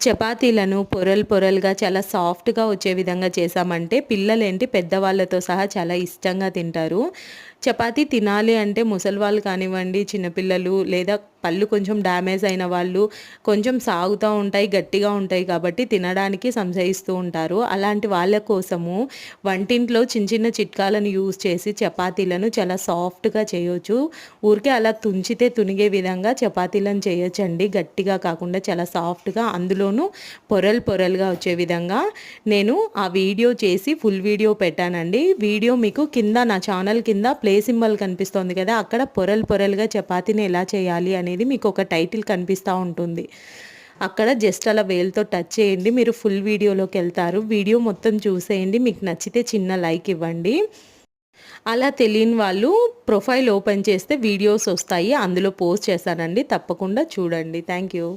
చపాతీలను పొరలు పొరలుగా చాలా సాఫ్ట్గా వచ్చే విధంగా చేసామంటే పిల్లలేంటి పెద్దవాళ్ళతో సహా చాలా ఇష్టంగా తింటారు. చపాతీ తినాలి అంటే ముసలి వాళ్ళు కానివ్వండి చిన్నపిల్లలు లేదా పళ్ళు కొంచెం డ్యామేజ్ అయిన వాళ్ళు కొంచెం సాగుతూ ఉంటాయి గట్టిగా ఉంటాయి కాబట్టి తినడానికి సంశయిస్తూ ఉంటారు. అలాంటి వాళ్ళ కోసము వంటింట్లో చిన్న చిన్న చిట్కాలను యూజ్ చేసి చపాతీలను చాలా సాఫ్ట్గా చేయొచ్చు. ఊరికే అలా తుంచితే తునిగే విధంగా చపాతీలను చేయొచ్చండి. గట్టిగా కాకుండా చాలా సాఫ్ట్గా అందులోనూ పొరలు పొరలుగా వచ్చే విధంగా నేను ఆ వీడియో చేసి ఫుల్ వీడియో పెట్టానండి. వీడియో మీకు కింద నా ఛానల్ కింద ప్లే సింబల్ కనిపిస్తోంది కదా అక్కడ పొరలు పొరలుగా చపాతీని ఎలా చేయాలి అని అనేది మీకు ఒక టైటిల్ కనిపిస్తూ ఉంటుంది. అక్కడ జస్ట్ అలా వేలుతో టచ్ చేయండి. మీరు ఫుల్ వీడియోలోకి వెళ్తారు. వీడియో మొత్తం చూసేయండి. మీకు నచ్చితే చిన్న లైక్ ఇవ్వండి. అలా తెలియని వాళ్ళు ప్రొఫైల్ ఓపెన్ చేస్తే వీడియోస్ వస్తాయి. అందులో పోస్ట్ చేశానండి. తప్పకుండా చూడండి. Thank you.